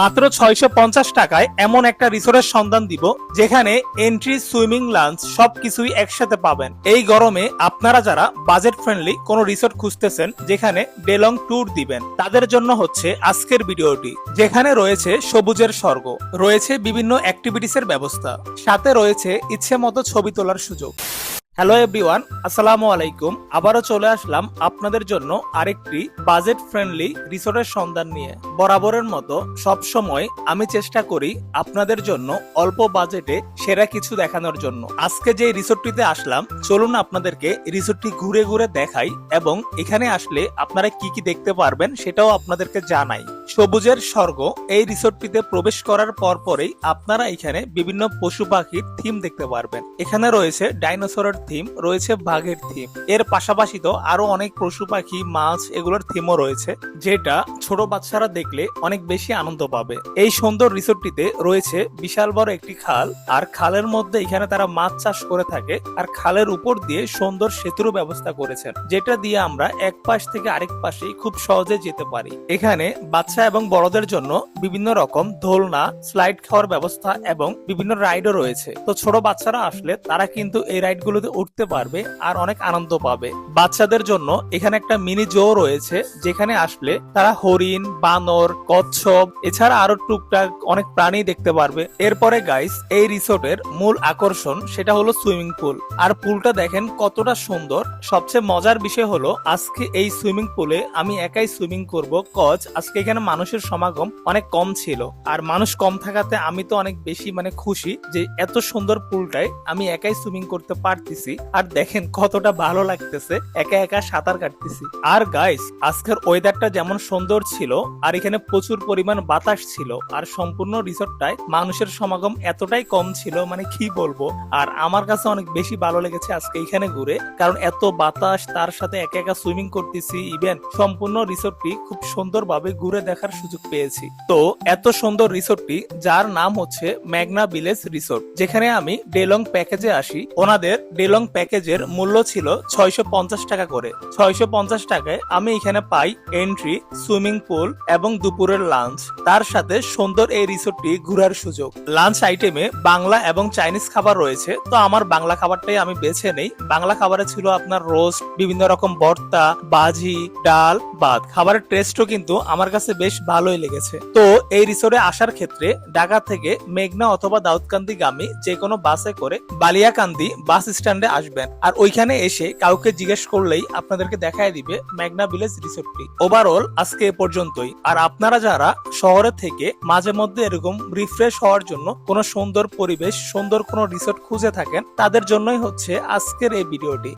মাত্র ছয়শো পঞ্চাশ টাকায় এমন একটা রিসোর্টের সন্ধান দিব, যেখানে এন্ট্রি সুইমিং লাঞ্চ সবকিছুই একসাথে পাবেন। এই গরমে আপনারা যারা বাজেট ফ্রেন্ডলি কোনো রিসোর্ট খুঁজতেছেন, যেখানে ডেলং ট্যুর দিবেন, তাদের জন্য হচ্ছে আজকের ভিডিওটি, যেখানে রয়েছে সবুজের স্বর্গ, রয়েছে বিভিন্ন অ্যাক্টিভিটিসের ব্যবস্থা, সাথে রয়েছে ইচ্ছে মতো ছবি তোলার সুযোগ। হ্যালো এভরিওয়ান আসসালামু আলাইকুম আবারও চলে আসলাম আপনাদের জন্য আরেকটি বাজেট ফ্রেন্ডলি রিসোর্টের সন্ধান নিয়ে। বরাবরের মতো সব সময় আমি চেষ্টা করি আপনাদের জন্য অল্প বাজেটে সেরা কিছু দেখানোর জন্য। আজকে যে রিসোর্টটিতে আসলাম, চলুন আপনাদেরকে রিসোর্টটি ঘুরে ঘুরে দেখাই এবং এখানে আসলে আপনারা কি কি দেখতে পারবেন সেটাও আপনাদেরকে জানাই। সবুজের স্বর্গ, এই রিসোর্টটিতে প্রবেশ করার পর পরেই আপনারা এখানে বিভিন্ন পশু পাখির থিম দেখতে পারবেন। এখানে রয়েছে ডাইনোসরের থিম, রয়েছে বাঘের থিম। এর পাশাপাশি তো আরও অনেক পশু পাখি, মাছ এগুলোর থিমও রয়েছে, যেটা ছোট বাচ্চারা দেখলে অনেক বেশি আনন্দ পাবে। এই সুন্দর রিসোর্টটিতে রয়েছে বিশাল বড় একটি খাল, আর খালের মধ্যে এখানে তারা মাছ চাষ করে থাকে, আর খালের উপর দিয়ে সুন্দর সেতুর ব্যবস্থা করেছেন, যেটা দিয়ে আমরা এক পাশ থেকে আরেক পাশে খুব সহজে যেতে পারি। এখানে বাচ্চা এবং বড়দের জন্য বিভিন্ন রকম দোলনা স্লাইড খাওয়ার ব্যবস্থা এবং বিভিন্ন রাইডও রয়েছে। তো ছোট বাচ্চারা আসলে তারা কিন্তু এই রাইডগুলোতে উঠতে পারবে আর অনেক আনন্দ পাবে। বাচ্চাদের জন্য এখানে একটা মিনি জো রয়েছে, যেখানে আসলে তারা হরিণ, বানর, কচ্ছপ, এছাড়া আরও টুকটাক অনেক প্রাণী দেখতে পারবে। এরপরে গাইস এই রিসোর্টের মূল আকর্ষণ সেটা হলো সুইমিং পুল আর পুলটা দেখেন কতটা সুন্দর। সবচেয়ে মজার বিষয় হলো, আজকে এই সুইমিং পুলে আমি একাই সুইমিং করব কজ আজকে এখানে মানুষের সমাগম অনেক কম ছিল। আর মানুষ কম থাকাতে আমি তো অনেক বেশি মানে খুশি যে এত সুন্দর পুলটায় আমি একাই সুইমিং করতে পারতেছি। আর দেখেন কতটা ভালো লাগতেছে, একা একা সাঁতার কাটতেছি। আর গাইস আজকের ওয়েদারটা যেমন সুন্দর ছিল, আর এখানে প্রচুর পরিমাণ বাতাস ছিল, আর সম্পূর্ণ রিসোর্টটায় মানুষের সমাগম এতটাই কম ছিল মানে কি বলব? আর আমার কাছে অনেক বেশি ভালো লেগেছে আজকে এখানে ঘুরে, কারণ এত বাতাস, তার সাথে একা একা সুইমিং করতেছি ইভেন সম্পূর্ণ রিসোর্টটি খুব সুন্দরভাবে ঘুরে দেখার সুযোগ পেয়েছি। তো, এত সুন্দর রিসোর্টটি, যার নাম হচ্ছে ম্যাগনা ভিলেজ রিসোর্ট, যেখানে আমি ডেলং প্যাকেজে আসি। ওনাদের ডেলং প্যাকেজের মূল্য ছিল ছয়শো পঞ্চাশ টাকা করে। ছয়শো পঞ্চাশ টাকায় আমি এখানে পাই এন্ট্রি, সুইমিং পুল এবং দুপুরের লাঞ্চ। তার সাথে সুন্দর এই রিসোর্টটি ঘোরার সুযোগ। লাঞ্চ আইটেমে বাংলা এবং চাইনিজ খাবার রয়েছে। তো, আমার বাংলা খাবারটাই আমি বেছে নেই। বাংলা খাবারে ছিল আপনার রোস্ট, বিভিন্ন রকম ভর্তা, বাজি, ডাল, ভাত। খাবারের টেস্টও কিন্তু আমার কাছে বেশ ভালোই লেগেছে। তো এই রিসোর্টে আসার ক্ষেত্রে ঢাকা থেকে মেঘনা অথবা দাউদকান্দি গামী যে কোনো বাসে করে বালিয়াকান্দি বাস স্ট্যান্ডে আসবেন। আর ওইখানে এসে কাউকে জিজ্ঞেস করলেই আপনাদেরকে দেখায় দিবে মেঘনা ভিলেজ রিসোর্টটি ওভারঅল আজকে এ পর্যন্তই। আর আপনারা যারা শহরে থেকে মাঝে মধ্যে এরকম রিফ্রেশ হওয়ার জন্য কোনো সুন্দর পরিবেশ, সুন্দর কোনো রিসোর্ট খুঁজে থাকেন, তাদের জন্যই হচ্ছে আজকের এই ভিডিওটি